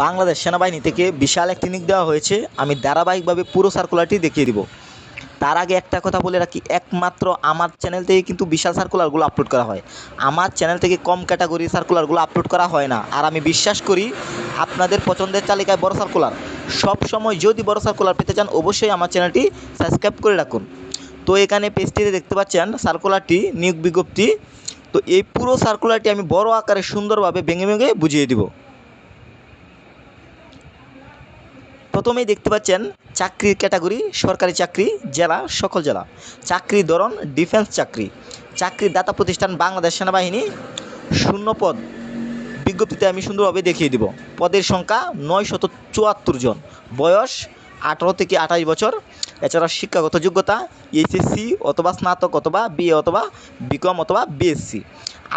বাংলাদেশ সেনাবাহিনী থেকে বিশাল একটি নিক দেওয়া হয়েছে। আমি ধারাবাহিকভাবে পুরো সার্কুলারটি দেখিয়ে দিব। তার আগে একটা কথা বলে রাখি, একমাত্র আমার চ্যানেল থেকে কিন্তু বিশাল সার্কুলারগুলো আপলোড করা হয়। আমার চ্যানেল থেকে কম ক্যাটাগরি সার্কুলারগুলো আপলোড করা হয় না। আর আমি বিশ্বাস করি, আপনাদের পছন্দের তালিকায় বড় সার্কুলার সব সময় যদি বড় সার্কুলার পেতে চান, অবশ্যই আমার চ্যানেলটি সাবস্ক্রাইব করে রাখুন। তো এখানে পেজটিতে দেখতে পাচ্ছেন সার্কুলারটি নিয়োগ বিজ্ঞপ্তি। তো এই পুরো সার্কুলারটি আমি বড় আকারে সুন্দরভাবে ভেঙে ভেঙে বুঝিয়ে দিব। প্রথমেই দেখতে পাচ্ছেন চাকরির ক্যাটাগরি, সরকারি চাকরি, জেলা, সকল জেলা। চাকরির ধরন, ডিফেন্স চাকরি। চাকরির দাতা প্রতিষ্ঠান বাংলাদেশ সেনাবাহিনী, শূন্য পদ। বিজ্ঞপ্তিতে আমি সুন্দরভাবে দেখিয়ে দিব। পদের সংখ্যা নয় চুয়াত্তর জন। বয়স আঠারো থেকে আঠাশ বছর। এছাড়া শিক্ষাগত যোগ্যতা, এইচএসসি অথবা স্নাতক অথবা বিএ অথবা বিকম অথবা বিএসসি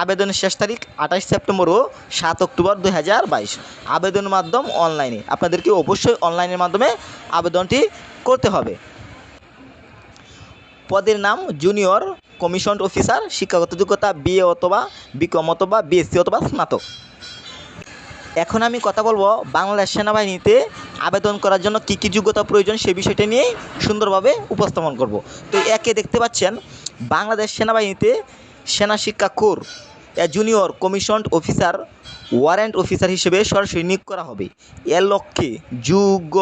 আবেদনের শেষ তারিখ আঠাশ সেপ্টেম্বর ও সাত অক্টোবর দুই হাজার বাইশ। আবেদনের মাধ্যম অনলাইনে। আপনাদেরকে অবশ্যই অনলাইনের মাধ্যমে আবেদনটি করতে হবে। পদের নাম জুনিয়র কমিশন অফিসার, শিক্ষাগত যোগ্যতা বিএ অথবা বিকম অথবা বিএসসি অথবা স্নাতক। এখন আমি কথা বলব বাংলাদেশ সেনাবাহিনীতে আবেদন করার জন্য কী কী যোগ্যতা প্রয়োজন সে বিষয়টা নিয়ে সুন্দরভাবে উপস্থাপন করব। তো একে দেখতে পাচ্ছেন, বাংলাদেশ সেনাবাহিনীতে সেনা শিক্ষা corps junior commission officer warrant officer হিসেবে সরাসরি নিয়োগ করা হবে। এর লক্ষ্যে যোগ্য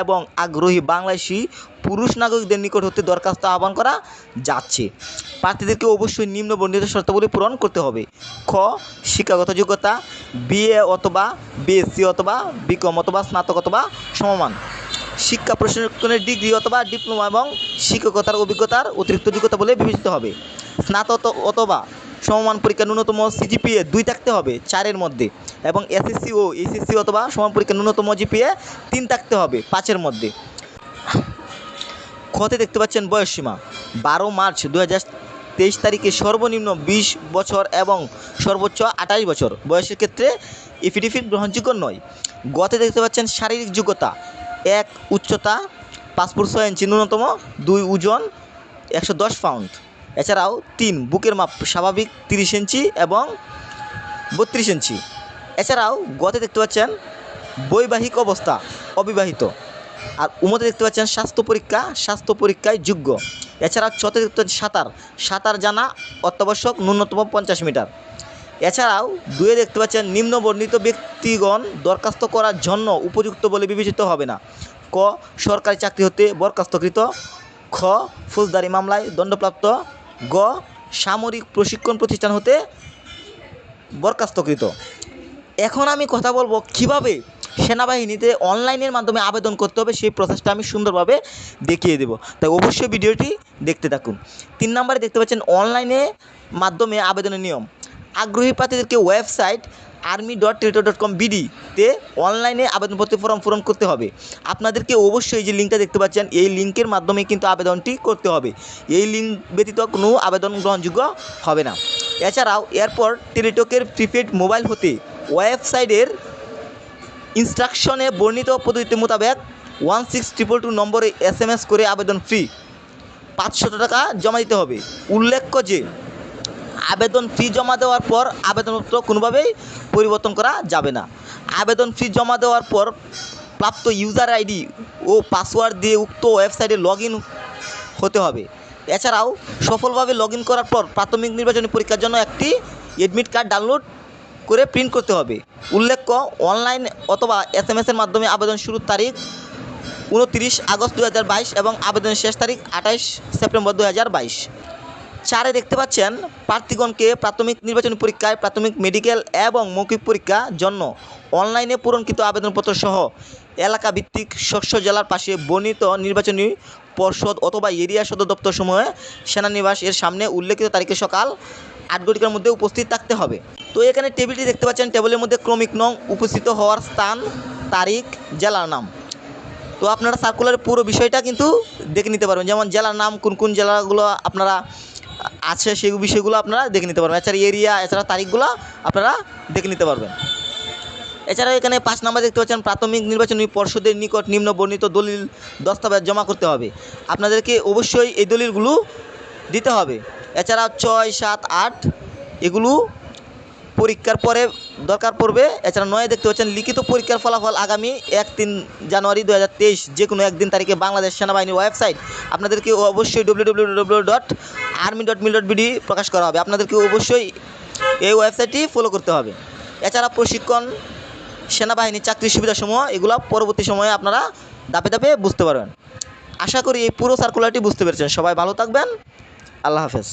এবং আগ্রহী বাংলাদেশি পুরুষ নাগরিকদের নিকট হতে দরখাস্ত আহ্বান করা যাচ্ছে। প্রার্থীদেরকে অবশ্যই নিম্ন বর্ণিত শর্তাবলী পূরণ করতে হবে। খ, শিক্ষাগত যোগ্যতা, বিএ অথবা বিএসসি অথবা বিকম অথবা স্নাতক অথবা সমমান। শিক্ষা প্রশিক্ষণের ডিগ্রি অথবা ডিপ্লোমা এবং শিক্ষকতার অভিজ্ঞতার অতিরিক্ত যোগ্যতা বলে বিবেচিত হবে। স্নাতক অথবা সমমান পরীক্ষা ন্যূনতম সিজিপিএ দুই থাকতে হবে চারের মধ্যে এবং এসএসসি ও এইচএসসি অথবা সমান পরীক্ষা ন্যূনতম জিপিএ তিন থাকতে হবে পাঁচের মধ্যে। খতে দেখতে পাচ্ছেন বয়সসীমা বারো মার্চ দু তেইশ তারিখে সর্বনিম্ন বিশ বছর এবং সর্বোচ্চ আঠাশ বছর। বয়সের ক্ষেত্রে এফিডেভিট গ্রহণযোগ্য নয়। গতে দেখতে পাচ্ছেন শারীরিক যোগ্যতা এক, উচ্চতা ফুট ছয় ইঞ্চি, ন্যূনতম দুই ওজন একশো দশ পাউন্ড। এছাড়াও তিন, বুকের মাপ স্বাভাবিক তিরিশ ইঞ্চি এবং বত্রিশ ইঞ্চি। এছাড়াও গতে দেখতে পাচ্ছেন বৈবাহিক অবস্থা অবিবাহিত। আর উমতে দেখতে পাচ্ছেন স্বাস্থ্য পরীক্ষা, স্বাস্থ্য পরীক্ষায় যোগ্য। এছাড়া চতে দেখতে পাচ্ছেন সাঁতার সাঁতার জানা অত্যাবশ্যক ন্যূনতম পঞ্চাশ মিটার। এছাড়াও দুয়ে দেখতে পাচ্ছেন নিম্ন বর্ণিত ব্যক্তিগণ দরখাস্ত করার জন্য উপযুক্ত বলে বিবেচিত হবে না। ক, সরকারি চাকরি হতে বরখাস্তকৃত। খ, ফৌজদারি মামলায় দণ্ডপ্রাপ্ত গ, সামরিক প্রশিক্ষণ প্রতিষ্ঠান হতে বরখাস্তকৃত। এখন আমি কথা বলব কীভাবে সেনাবাহিনীতে অনলাইনের মাধ্যমে আবেদন করতে হবে, সেই প্রসেসটা আমি সুন্দরভাবে দেখিয়ে দেবো। তাই অবশ্যই ভিডিওটি দেখতে থাকুন। তিন নম্বরে দেখতে পাচ্ছেন, অনলাইনে মাধ্যমে আবেদনের নিয়ম। আগ্রহী প্রার্থীদেরকে website army dot Teletalk dot com বিডিতে অনলাইনে আবেদনপত্র ফর্ম পূরণ করতে হবে। আপনাদেরকে অবশ্যই যে লিঙ্কটা দেখতে পাচ্ছেন, এই লিঙ্কের মাধ্যমে কিন্তু আবেদনটি করতে হবে। এই লিঙ্ক ব্যতীত কোনো আবেদন গ্রহণযোগ্য হবে না। এছাড়াও এরপর টেলিটকের প্রিপেড মোবাইল হতে ওয়েবসাইটের ইনস্ট্রাকশনে বর্ণিত পদ্ধতি মোতাবেক ওয়ান সিক্স ট্রিপল টু নম্বরে এস করে আবেদন ফ্রি পাঁচশো টাকা জমা দিতে হবে। উল্লেখ্য যে আবেদন ফি জমা দেওয়ার পর আবেদনপত্র কোনোভাবেই পরিবর্তন করা যাবে না। আবেদন ফি জমা দেওয়ার পর প্রাপ্ত ইউজার আইডি ও পাসওয়ার্ড দিয়ে উক্ত ওয়েবসাইটে লগ হতে হবে। এছাড়াও সফলভাবে লগ করার পর প্রাথমিক নির্বাচনী পরীক্ষার জন্য একটি এডমিট কার্ড ডাউনলোড করে প্রিন্ট করতে হবে। উল্লেখ্য অনলাইন অথবা এস এম এসের মাধ্যমে আবেদন শুরুর তারিখ উনত্রিশ আগস্ট দু হাজার বাইশ এবং আবেদনের শেষ তারিখ আঠাইশ সেপ্টেম্বর দু হাজার বাইশ। চারে দেখতে পাচ্ছেন প্রার্থীগণকে প্রাথমিক নির্বাচনী পরীক্ষায় প্রাথমিক মেডিকেল এবং মৌখিক পরীক্ষা জন্য অনলাইনে পূরণকৃত আবেদনপত্র সহ এলাকা ভিত্তিক শস্য জেলার পাশে বর্ণিত নির্বাচনী পর্ষদ অথবা এরিয়া সদর দপ্তর সমূহে সেনানিবাস এর সামনে উল্লেখিত তারিখে সকাল আট ঘটিকার মধ্যে উপস্থিত থাকতে হবে। তো এখানে টেবিলটি দেখতে পাচ্ছেন, টেবিলের মধ্যে ক্রমিক নং উপস্থিত হওয়ার স্থান, তারিখ, জেলার নাম। তো আপনারা সার্কুলারের পুরো বিষয়টা কিন্তু দেখে নিতে পারবেন, যেমন জেলার নাম, কোন কোন জেলাগুলো আপনারা আছে সেই বিষয়গুলো আপনারা দেখে নিতে পারবেন। এছাড়া এরিয়া, এছাড়া তারিখগুলো আপনারা দেখে নিতে পারবেন। এছাড়া এখানে পাঁচ নাম্বার দেখতে পাচ্ছেন, প্রাথমিক নির্বাচনী পর্ষদের নিকট নিম্ন বর্ণিত দলিল দস্তাবেজ জমা করতে হবে। আপনাদেরকে অবশ্যই এই দলিলগুলো দিতে হবে। এছাড়া ছয়, সাত, আট, এগুলো পরীক্ষার পরে দরকার পড়বে। এছাড়া নয় দেখতে পাচ্ছেন, লিখিত পরীক্ষার ফলাফল আগামী এক তিন জানুয়ারি দু হাজার তেইশ, যে কোনো একদিন তারিখে বাংলাদেশ সেনাবাহিনীর ওয়েবসাইট। আপনাদেরকে অবশ্যই W dot army dot mil dot BD প্রকাশ করা হবে। আপনাদেরকে অবশ্যই এই ওয়েবসাইটটি ফলো করতে হবে। এছাড়া প্রশিক্ষণ সেনাবাহিনীর চাকরির সুবিধাসমূহ, এগুলো পরবর্তী সময়ে আপনারা ধাপে ধাপে বুঝতে পারবেন। আশা করি এই পুরো সার্কুলারটি বুঝতে পেরেছেন। সবাই ভালো থাকবেন। আল্লাহ হাফেজ।